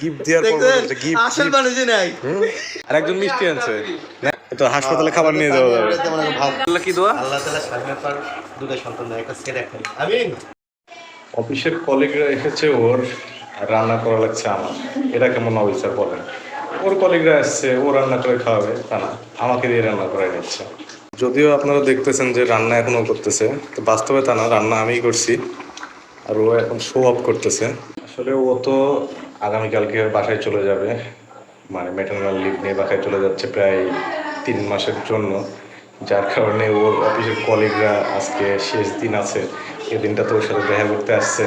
Gift দেওয়ার পর gift আসল মানুষই নাই। আর একজন মিষ্টি আনছে। তো হাসপাতালে খাবার নিয়ে যাওয়া যাবে। আল্লাহ কি দোয়া? আল্লাহ তালা স্বামী আপার দুটো সন্তান একটা ছেলে একটা আমিন। অফিসের কলিগরা এসেছে ওর রান্না করা লাগছে আমার। এটা কেমন অবস্থা বলেন ওর কলিগরা আসছে ও রান্না করে খাওয়াবে তা না। আমাকে দিয়ে রান্না করে নিচ্ছে যদিও আপনারা দেখতেছেন যে রান্না এখনও করতেছে তো বাস্তবে তা না রান্না আমিই করছি। আর ও এখন শো অফ করতেছে। আসলে ও তো আগামীকালকে বাসায় চলে যাবে। মানে মেটার্নাল লিভ নিয়ে বাসায় চলে যাচ্ছে প্রায় তিন মাসের জন্য। যার কারণে ওর অফিসের কলিগরা আজকে শেষ দিন আছে। এই দিনটা তো ওর সাথে দেখা করতে আসছে।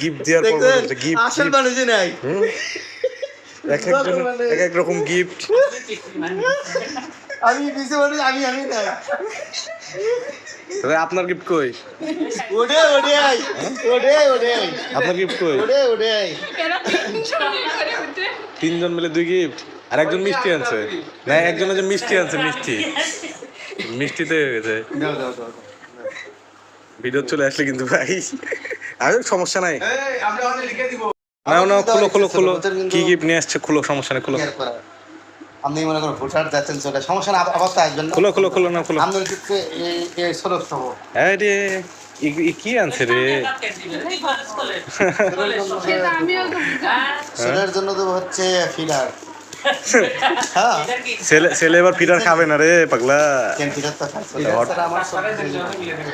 গিফট দেওয়ার পর গিফট আসল মানুষই নাই। এক একজন এক এক রকম গিফট আমি পিছু মানুষ আমি আমি নাই। তবে আপনার গিফট কই? ওডে ওডে আই ওডে ওডে আই আপনার গিফট কই? ওডে ওডে আই তিনজন মিলে দুই গিফট আর একজন মিষ্টি আনছে? না একজন যে মিষ্টি আনছে মিষ্টি। মিষ্টিতে হয়ে গেছে। দাও দাও দাও ভিডিও চলে আসলে কিন্তু ভাই। আর সমস্যা নাই। না না খুলো খুলো খুলো। কি গিফট নিয়ে আসছে? খুলো সমস্যা নেই খুলো? আপনি মনে করেন ভোটার যাচ্ছেন চলে সমস্যা না আবার- তো আসবেন খুলো খুলো খুলো না খুলো। আপনার ক্ষেত্রে এই এই ষোলো সহ। হ্যাঁ রে কি আনছে রে? ছেলের জন্য তো হচ্ছে ফিলার হ্যাঁ। ছেলে ছেলে এবার ফিটার খাবে না রে পাগলা।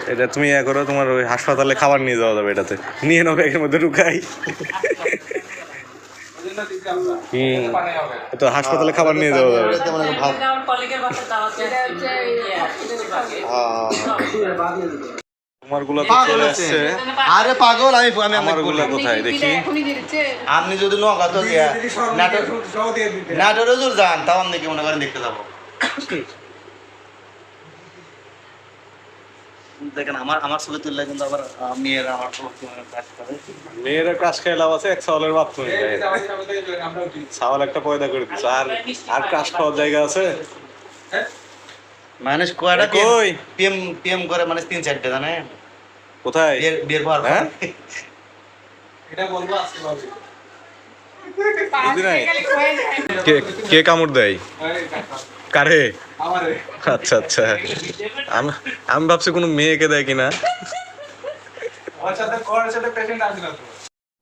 এটা তুমি ইয়া করো তোমার ওই হাসপাতালে খাবার নিয়ে যাওয়া যাবে এটাতে। নিয়ে নাও ব্যাগের মধ্যে ঢুকাই। তো হাসপাতালে খাবার নিয়ে যাওয়া যাবে। তোমারগুলো চলে। আসছে। আরে পাগল আমি আমি আমারগুলো কোথায় দেখি? আপনি যদি নগা তো নাটোর যান তাও আপনি কি মনে করেন দেখতে যাব। দেখেন আমার আমার ছবি তুললে কিন্তু আবার মেয়েরা আমার কাজ করে। মেয়েরা খাই লাভ আছে এক সাওয়ালের বাপ তুমি সাওয়াল একটা পয়দা করে দিচ্ছে আর আর ক্রাশ খাওয়ার জায়গা আছে? মানুষ কয়টা কই? পিএম পিএম করে মানে তিন চারটে জানে কোথায়? বিয়ের বিয়ের পর। হ্যাঁ? বুঝি নাই। কে কে কামড় দেয়? কারে? আচ্ছা আচ্ছা। আমি আমি ভাবছি কোনো মেয়েকে দেয় কিনা।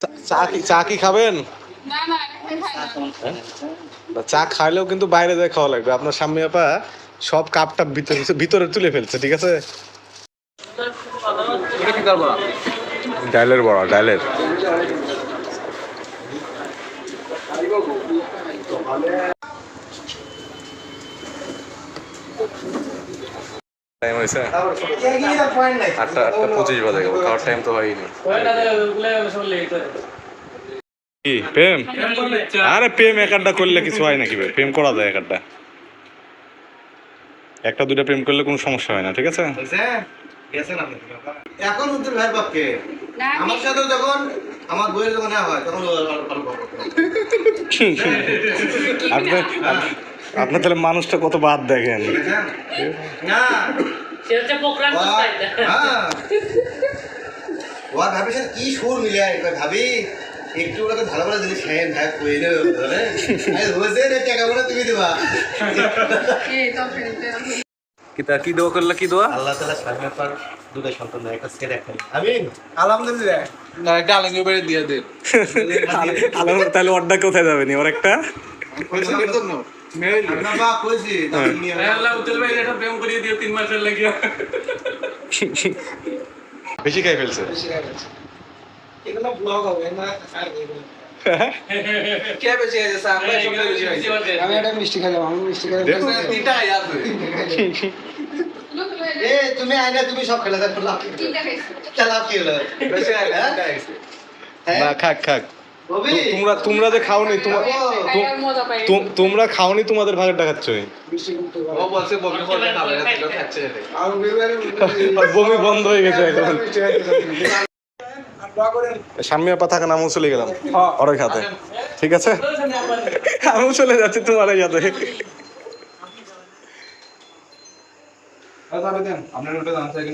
চা- চা কি চা কি খাবেন? বা চা খাইলেও কিন্তু বাইরে যায় খাওয়া লাগবে। আপনার সামনে আপা সব কাপটা ভিতরে ভিতরে তুলে ফেলছে ঠিক আছে? ডাইলের বড়া ডাইলের টাইম হয়েছে। আটটা আটটা পঁচিশ বাজে গেল খাওয়ার টাইম তো হয়নি কি প্রেম? আরে প্রেম এক আড্ডা করলে কিছু হয় নাকি ভাই প্রেম করা যায় এক আড্ডা একটা দুটা প্রেম করলে কোনো সমস্যা হয় না ঠিক আছে? এখন উত্তর ভাই বাপকে আমার সাথে যখন আমার বইয়ের যখন নেওয়া হয় তখন ভালো ভালো ভালো করে। আপনি আপনার তাহলে মানুষটা কত বাদ দেখেন? হ্যাঁ। ওয়া ভাবি স্যার কি সুর মিলে? ভাবি একটু ওরা ভালো ভালো জিনিস খাইয়েন ভাই কই নে ধরে টাকা বলে তুমি দিবা। কি তা কি দোয়া করলে কি দোয়া? আল্লাহ তাআলা দুটো সন্তান দেয় একটা ছেলে একটা আমিন আলহামদুলিল্লাহ। না একটা আলঙ্গি বাড়ি দিয়ে দে। তাহলে অড্ডা কোথায় যাবে নি? ওর একটা? পয়সার জন্য। বেশি খাই ফেলছে এগুলো ব্লগ হবে না আর কে বেশি আছে আছে আমি একটা মিষ্টি খেলাম আমি মিষ্টি খেলাম তিনটা খাই আছে এ তুমি আইনা তুমি সব খেলা দেখো লাভ খেলা কি হলো বেশি আছে? তিনটা আছে? না খাক খাক তোমরা তোমরা যে খাওনি তোমার তোম- তোমরা খাওনি তোমাদের ভাগের বলছে বমি বন্ধ হয়ে গেছে এখন সামনে আপা থাকা নামও চলে গেলাম ওর খাতে ঠিক আছে? আমিও চলে যাচ্ছি তোমার সাথে আপনার ওটা দাম থাকে